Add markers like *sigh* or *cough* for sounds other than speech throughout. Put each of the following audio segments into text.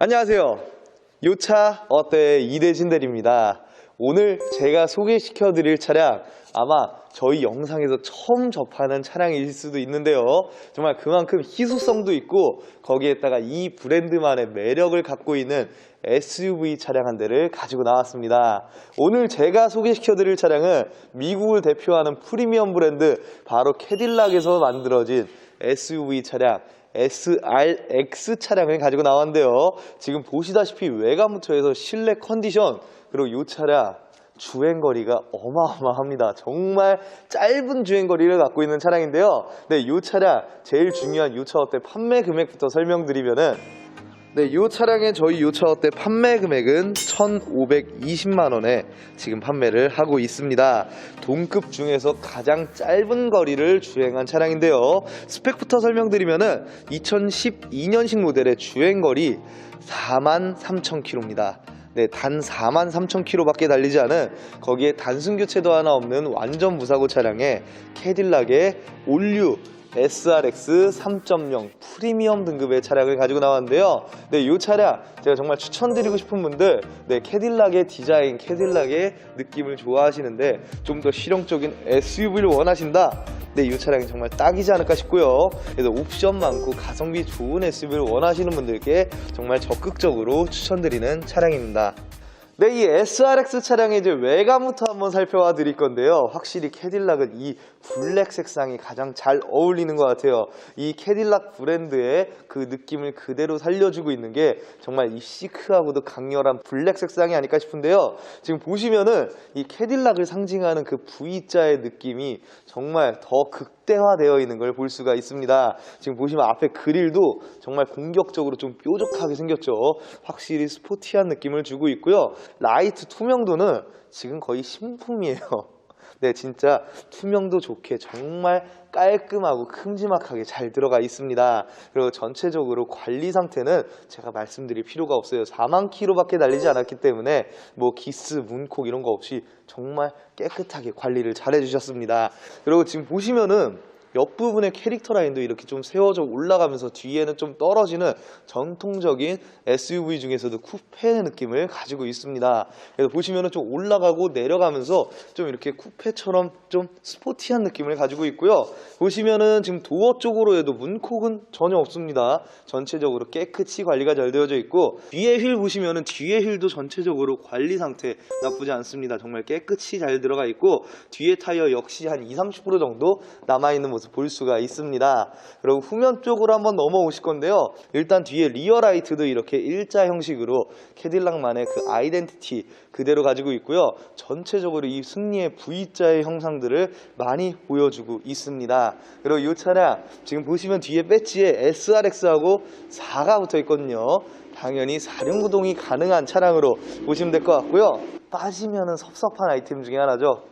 안녕하세요. 요차 어때 이대신 대리입니다. 오늘 제가 소개시켜 드릴 차량 아마 저희 영상에서 처음 접하는 차량일 수도 있는데요. 정말 그만큼 희소성도 있고 거기에다가 이 브랜드만의 매력을 갖고 있는 SUV 차량 한 대를 가지고 나왔습니다. 오늘 제가 소개시켜 드릴 차량은 미국을 대표하는 프리미엄 브랜드 바로 캐딜락에서 만들어진 SUV 차량 SRX 차량을 가지고 나왔는데요. 지금 보시다시피 외관부터 해서 실내 컨디션 그리고 이 차량 주행 거리가 어마어마합니다. 정말 짧은 주행 거리를 갖고 있는 차량인데요. 네, 이 차량 제일 중요한 유차 어때 판매 금액부터 설명드리면은 네, 이 차량의 저희 요차 어때 판매 금액은 1,520만 원에 지금 판매를 하고 있습니다. 동급 중에서 가장 짧은 거리를 주행한 차량인데요. 스펙부터 설명드리면은 2012년식 모델의 주행 거리 4만 3천 킬로입니다. 네, 단 4만 3천 킬로밖에 달리지 않은 거기에 단순 교체도 하나 없는 완전 무사고 차량에 캐딜락의 올류 SRX 3.0 프리미엄 등급의 차량을 가지고 나왔는데요. 네, 이 차량 제가 정말 추천드리고 싶은 분들, 네, 캐딜락의 디자인, 캐딜락의 느낌을 좋아하시는데 좀 더 실용적인 SUV를 원하신다. 네, 이 차량이 정말 딱이지 않을까 싶고요. 그래서 옵션 많고 가성비 좋은 SUV를 원하시는 분들께 정말 적극적으로 추천드리는 차량입니다. 네, 이 SRX 차량의 이제 외관부터 한번 살펴봐 드릴 건데요. 확실히 캐딜락은 이 블랙 색상이 가장 잘 어울리는 것 같아요. 이 캐딜락 브랜드의 그 느낌을 그대로 살려주고 있는 게 정말 이 시크하고도 강렬한 블랙 색상이 아닐까 싶은데요. 지금 보시면은 이 캐딜락을 상징하는 그 V자의 느낌이 정말 더 극대화되어 있는 걸 볼 수가 있습니다. 지금 보시면 앞에 그릴도 정말 공격적으로 좀 뾰족하게 생겼죠. 확실히 스포티한 느낌을 주고 있고요. 라이트 투명도는 지금 거의 신품이에요. *laughs* 네, 진짜 투명도 좋게 정말 깔끔하고 큼지막하게 잘 들어가 있습니다. 그리고 전체적으로 관리 상태는 제가 말씀드릴 필요가 없어요. 4만 킬로밖에 달리지 않았기 때문에 뭐 기스, 문콕 이런 거 없이 정말 깨끗하게 관리를 잘 해주셨습니다. 그리고 지금 보시면은 옆부분의 캐릭터 라인도 이렇게 좀 세워져 올라가면서 뒤에는 좀 떨어지는 전통적인 SUV 중에서도 쿠페 느낌을 가지고 있습니다. 그래서 보시면은 좀 올라가고 내려가면서 좀 이렇게 쿠페처럼 좀 스포티한 느낌을 가지고 있고요. 보시면은 지금 도어 쪽으로 해도 문콕은 전혀 없습니다. 전체적으로 깨끗이 관리가 잘 되어져 있고 뒤에 휠 보시면은 뒤에 휠도 전체적으로 관리 상태 나쁘지 않습니다. 정말 깨끗이 잘 들어가 있고 뒤에 타이어 역시 한 20, 30% 정도 남아 있는 모습 볼 수가 있습니다. 그리고 후면 쪽으로 한번 넘어오실 건데요. 일단 뒤에 리어 라이트도 이렇게 일자 형식으로 캐딜락만의 그 아이덴티티 그대로 가지고 있고요. 전체적으로 이 승리의 V자의 형상들을 많이 보여주고 있습니다. 그리고 이 차량 지금 보시면 뒤에 배지에 SRX하고 4가 붙어 있거든요. 당연히 사륜구동이 가능한 차량으로 보시면 될 것 같고요. 빠지면은 섭섭한 아이템 중에 하나죠.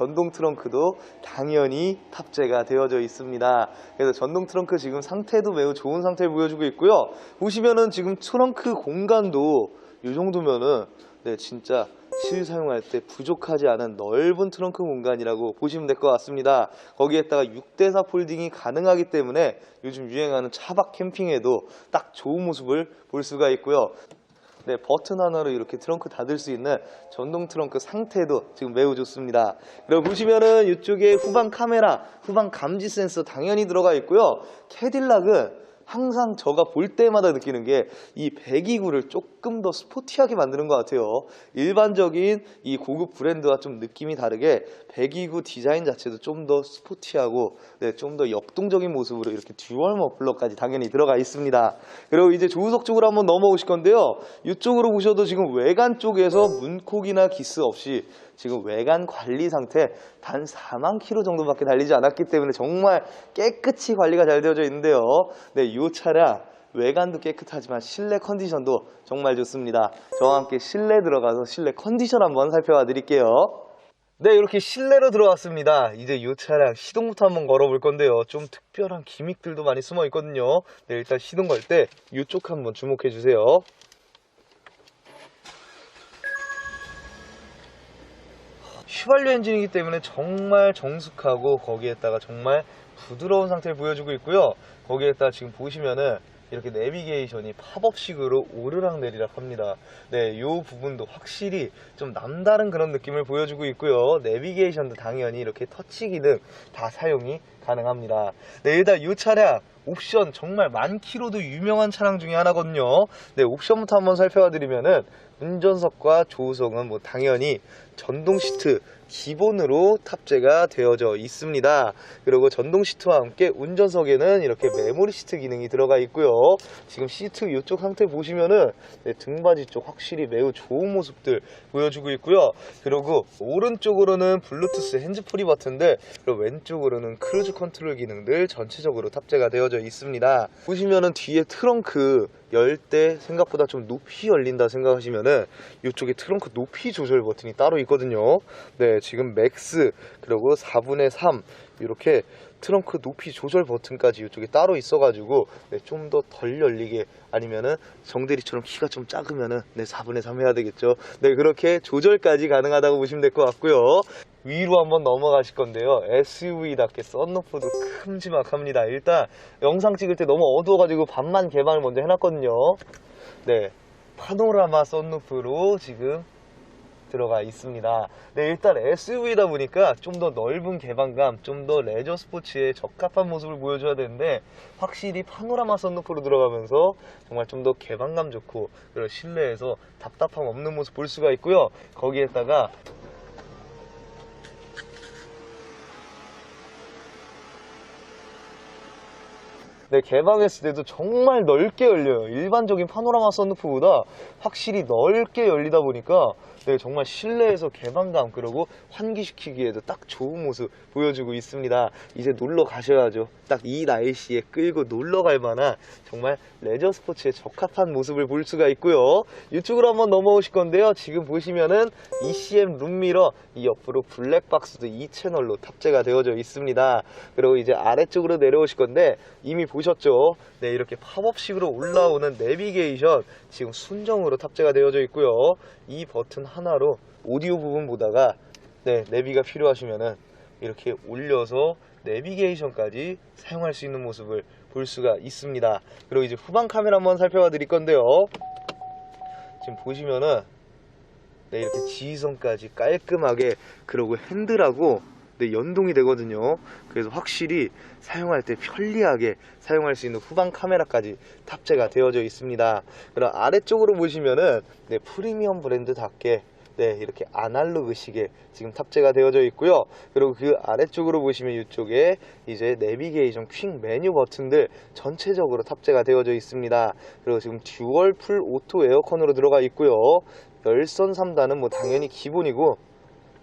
전동 트렁크도 당연히 탑재가 되어져 있습니다. 그래서 전동 트렁크 지금 상태도 매우 좋은 상태를 보여주고 있고요. 보시면은 지금 트렁크 공간도 이 정도면은 네 진짜 실 사용할 때 부족하지 않은 넓은 트렁크 공간이라고 보시면 될 것 같습니다. 거기에다가 6대4 폴딩이 가능하기 때문에 요즘 유행하는 차박 캠핑에도 딱 좋은 모습을 볼 수가 있고요. 네, 버튼 하나로 이렇게 트렁크 닫을 수 있는 전동 트렁크 상태도 지금 매우 좋습니다. 그리고 보시면은 이쪽에 후방 카메라, 후방 감지 센서 당연히 들어가 있고요. 캐딜락은 항상 제가 볼 때마다 느끼는 게 이 배기구를 조금 더 스포티하게 만드는 것 같아요. 일반적인 이 고급 브랜드와 좀 느낌이 다르게 배기구 디자인 자체도 좀 더 스포티하고 네, 좀 더 역동적인 모습으로 이렇게 듀얼 머플러까지 당연히 들어가 있습니다. 그리고 이제 조수석 쪽으로 한번 넘어오실 건데요. 이쪽으로 보셔도 지금 외관 쪽에서 문콕이나 기스 없이 지금 외관 관리 상태 단 4만 킬로 정도밖에 달리지 않았기 때문에 정말 깨끗이 관리가 잘 되어져 있는데요. 네, 이 차량 외관도 깨끗하지만 실내 컨디션도 정말 좋습니다. 저와 함께 실내 들어가서 실내 컨디션 한번 살펴봐 드릴게요. 네, 이렇게 실내로 들어왔습니다. 이제 이 차량 시동부터 한번 걸어볼 건데요. 좀 특별한 기믹들도 많이 숨어 있거든요. 네, 일단 시동 걸 때 이쪽 한번 주목해 주세요. 휘발유 엔진이기 때문에 정말 정숙하고 거기에다가 정말 부드러운 상태를 보여주고 있고요. 거기에다가 지금 보시면은 이렇게 내비게이션이 팝업식으로 오르락 내리락 합니다. 네, 이 부분도 확실히 좀 남다른 그런 느낌을 보여주고 있고요. 내비게이션도 당연히 이렇게 터치 기능 다 사용이 가능합니다. 네, 일단 이 차량 옵션 정말 많기로도 유명한 차량 중에 하나거든요. 네, 옵션부터 한번 살펴봐 드리면은 운전석과 조수석은 뭐 당연히 전동 시트 기본으로 탑재가 되어져 있습니다. 그리고 전동 시트와 함께 운전석에는 이렇게 메모리 시트 기능이 들어가 있고요. 지금 시트 이쪽 상태 보시면은 네, 등받이 쪽 확실히 매우 좋은 모습들 보여주고 있고요. 그리고 오른쪽으로는 블루투스 핸즈프리 버튼들 그리고 왼쪽으로는 크루즈 컨트롤 기능들 전체적으로 탑재가 되어져 있습니다. 보시면은 뒤에 트렁크 열 때 생각보다 좀 높이 열린다 생각하시면은 이쪽에 트렁크 높이 조절 버튼이 따로 있거든요. 네, 지금 맥스 그리고 4분의 3 이렇게 트렁크 높이 조절 버튼까지 이쪽에 따로 있어가지고 네, 좀 더 덜 열리게 아니면은 정대리처럼 키가 좀 작으면은 네 4분의 3 해야 되겠죠. 네 그렇게 조절까지 가능하다고 보시면 될 것 같고요. 위로 한번 넘어가실 건데요. SUV답게 썬루프도 큼지막합니다. 일단 영상 찍을 때 너무 어두워가지고 반만 개방을 먼저 해놨거든요. 네 파노라마 썬루프로 지금 들어가 있습니다. 네, 일단 SUV다 보니까 좀 더 넓은 개방감, 좀 더 레저 스포츠에 적합한 모습을 보여줘야 되는데 확실히 파노라마 썬루프로 들어가면서 정말 좀 더 개방감 좋고 그리고 실내에서 답답함 없는 모습 볼 수가 있고요. 거기에다가 네, 개방했을 때도 정말 넓게 열려요. 일반적인 파노라마 썬루프보다 확실히 넓게 열리다 보니까 네, 정말 실내에서 개방감 그리고 환기시키기에도 딱 좋은 모습 보여주고 있습니다. 이제 놀러 가셔야죠. 딱 이 날씨에 끌고 놀러 갈 만한 정말 레저 스포츠에 적합한 모습을 볼 수가 있고요. 이쪽으로 한번 넘어오실 건데요. 지금 보시면은 ECM 룸미러 이 옆으로 블랙박스도 이 채널로 탑재가 되어져 있습니다. 그리고 이제 아래쪽으로 내려오실 건데 이미 보 셨죠? 네, 이렇게 팝업식으로 올라오는 내비게이션 지금 순정으로 탑재가 되어져 있고요. 이 버튼 하나로 오디오 부분 보다가 네, 내비가 필요하시면은 이렇게 올려서 내비게이션까지 사용할 수 있는 모습을 볼 수가 있습니다. 그리고 이제 후방 카메라 한번 살펴봐 드릴 건데요. 지금 보시면은 네, 이렇게 지휘선까지 깔끔하게 그리고 핸들하고 네, 연동이 되거든요. 그래서 확실히 사용할 때 편리하게 사용할 수 있는 후방 카메라까지 탑재가 되어져 있습니다. 그럼 아래쪽으로 보시면은 네, 프리미엄 브랜드답게 네, 이렇게 아날로그 시계 지금 탑재가 되어져 있고요. 그리고 그 아래쪽으로 보시면 이쪽에 이제 내비게이션 퀵 메뉴 버튼들 전체적으로 탑재가 되어져 있습니다. 그리고 지금 듀얼 풀 오토 에어컨으로 들어가 있고요. 열선 3단은 뭐 당연히 기본이고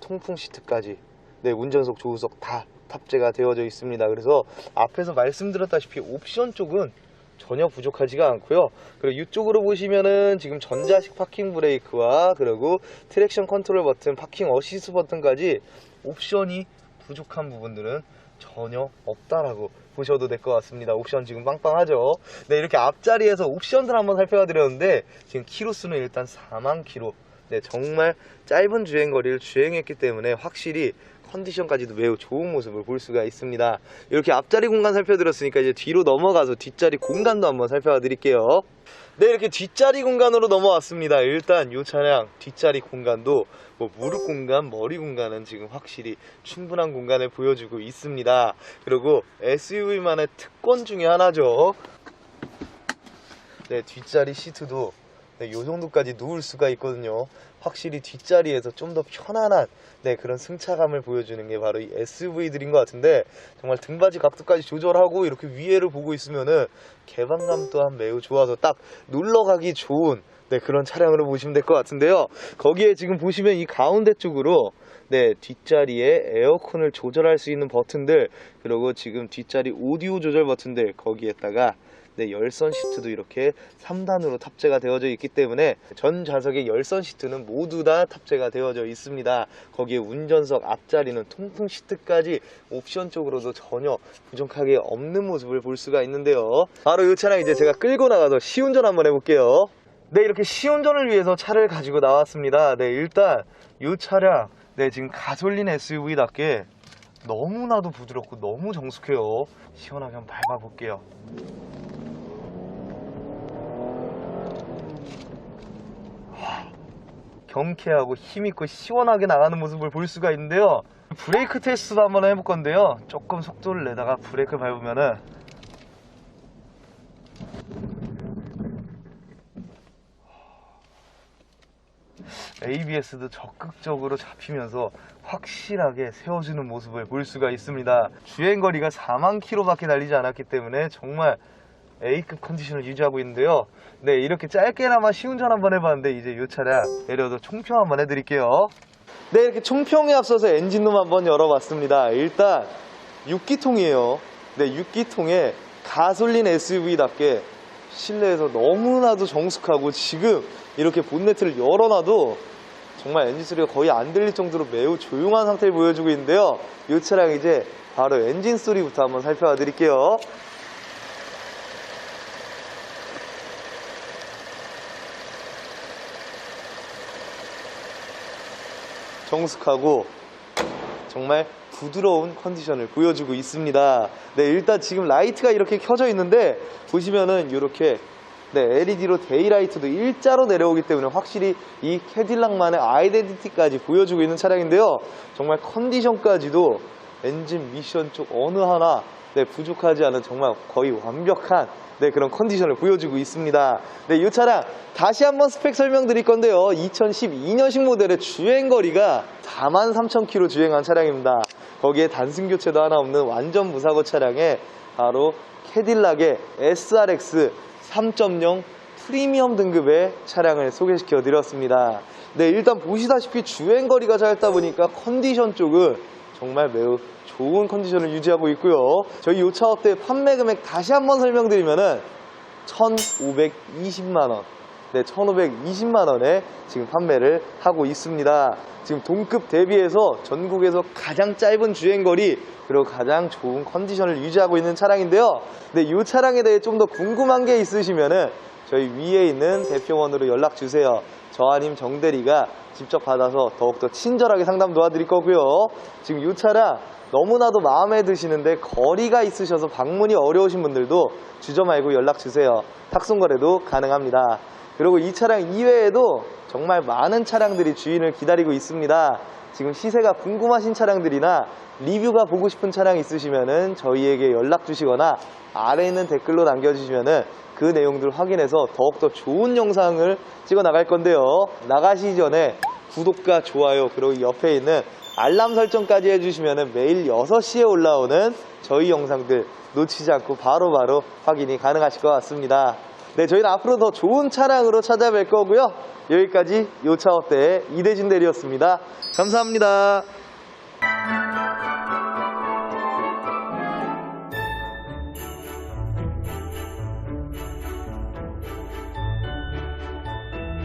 통풍 시트까지 네, 운전석, 조수석 다 탑재가 되어져 있습니다. 그래서 앞에서 말씀드렸다시피 옵션 쪽은 전혀 부족하지가 않고요. 그리고 이쪽으로 보시면은 지금 전자식 파킹 브레이크와 그리고 트랙션 컨트롤 버튼, 파킹 어시스트 버튼까지 옵션이 부족한 부분들은 전혀 없다라고 보셔도 될 것 같습니다. 옵션 지금 빵빵하죠? 네, 이렇게 앞자리에서 옵션들 한번 살펴봐 드렸는데 지금 키로수는 일단 4만 키로. 네, 정말 짧은 주행 거리를 주행했기 때문에 확실히 컨디션까지도 매우 좋은 모습을 볼 수가 있습니다. 이렇게 앞자리 공간 살펴드렸으니까 이제 뒤로 넘어가서 뒷자리 공간도 한번 살펴봐 드릴게요. 네, 이렇게 뒷자리 공간으로 넘어왔습니다. 일단 이 차량 뒷자리 공간도 뭐 무릎 공간, 머리 공간은 지금 확실히 충분한 공간을 보여주고 있습니다. 그리고 SUV만의 특권 중에 하나죠. 네, 뒷자리 시트도 네, 요 정도까지 누울 수가 있거든요. 확실히 뒷자리에서 좀 더 편안한 네, 그런 승차감을 보여주는 게 바로 이 SUV들인 것 같은데 정말 등받이 각도까지 조절하고 이렇게 위에를 보고 있으면은 개방감 또한 매우 좋아서 딱 놀러 가기 좋은 네, 그런 차량으로 보시면 될 것 같은데요. 거기에 지금 보시면 이 가운데 쪽으로 네, 뒷자리에 에어컨을 조절할 수 있는 버튼들 그리고 지금 뒷자리 오디오 조절 버튼들 거기에다가 네, 열선 시트도 이렇게 3단으로 탑재가 되어져 있기 때문에 전 좌석의 열선 시트는 모두 다 탑재가 되어져 있습니다. 거기에 운전석 앞자리는 통풍 시트까지 옵션 쪽으로도 전혀 부족하게 없는 모습을 볼 수가 있는데요. 바로 이 차량 이제 제가 끌고 나가서 시운전 한번 해볼게요. 네, 이렇게 시운전을 위해서 차를 가지고 나왔습니다. 네, 일단 이 차량 네, 지금 가솔린 SUV답게 너무나도 부드럽고 너무 정숙해요. 시원하게 한번 밟아볼게요. 경쾌하고 힘있고 시원하게 나가는 모습을 볼 수가 있는데요 브레이크 테스트도 한번 해볼 건데요 조금 속도를 내다가 브레이크 밟으면은 ABS도 적극적으로 잡히면서 확실하게 세워주는 모습을 볼 수가 있습니다. 주행거리가 4만 킬로밖에 달리지 않았기 때문에 정말 A급 컨디션을 유지하고 있는데요. 네, 이렇게 짧게나마 시운전 한번 해봤는데 이제 이 차량 내려도 총평 한번 해드릴게요. 네, 이렇게 총평에 앞서서 엔진룸 한번 열어봤습니다. 일단 6기통이에요. 네, 6기통에 가솔린 SUV답게 실내에서 너무나도 정숙하고 지금 이렇게 본네트를 열어놔도 정말 엔진 소리가 거의 안 들릴 정도로 매우 조용한 상태를 보여주고 있는데요. 이 차량 이제 바로 엔진 소리부터 한번 살펴봐 드릴게요. 정숙하고 정말 부드러운 컨디션을 보여주고 있습니다. 네, 일단 지금 라이트가 이렇게 켜져 있는데 보시면은 이렇게 네, LED로 데이라이트도 일자로 내려오기 때문에 확실히 이 캐딜락만의 아이덴티티까지 보여주고 있는 차량인데요. 정말 컨디션까지도 엔진 미션 쪽 어느 하나 네, 부족하지 않은 정말 거의 완벽한 네, 그런 컨디션을 보여주고 있습니다. 네, 이 차량 다시 한번 스펙 설명드릴 건데요. 2012년식 모델의 주행거리가 43,000km 주행한 차량입니다. 거기에 단순 교체도 하나 없는 완전 무사고 차량에 바로 캐딜락의 SRX 3.0 프리미엄 등급의 차량을 소개시켜 드렸습니다. 네, 일단 보시다시피 주행거리가 짧다 보니까 컨디션 쪽은 정말 매우 좋은 컨디션을 유지하고 있고요. 저희 이차 업대 판매 금액 다시 한번 설명드리면은 1,520만 원. 네, 1,520만 원에 지금 판매를 하고 있습니다. 지금 동급 대비해서 전국에서 가장 짧은 주행거리, 그리고 가장 좋은 컨디션을 유지하고 있는 차량인데요. 네, 이 차량에 대해 좀 더 궁금한 게 있으시면은 저희 위에 있는 대표원으로 연락 주세요. 저 아님 정대리가 직접 받아서 더욱더 친절하게 상담 도와드릴 거고요. 지금 이 차량 너무나도 마음에 드시는데 거리가 있으셔서 방문이 어려우신 분들도 주저 말고 연락 주세요. 탁송 거래도 가능합니다. 그리고 이 차량 이외에도 정말 많은 차량들이 주인을 기다리고 있습니다. 지금 시세가 궁금하신 차량들이나 리뷰가 보고 싶은 차량 있으시면은 저희에게 연락 주시거나 아래에 있는 댓글로 남겨주시면은 그 내용들 확인해서 더욱더 좋은 영상을 찍어 나갈 건데요. 나가시기 전에 구독과 좋아요 그리고 옆에 있는 알람 설정까지 해주시면 매일 6시에 올라오는 저희 영상들 놓치지 않고 바로바로 확인이 가능하실 것 같습니다. 네, 저희는 앞으로 더 좋은 차량으로 찾아뵐 거고요. 여기까지 요차업대의 이대진 대리였습니다. 감사합니다.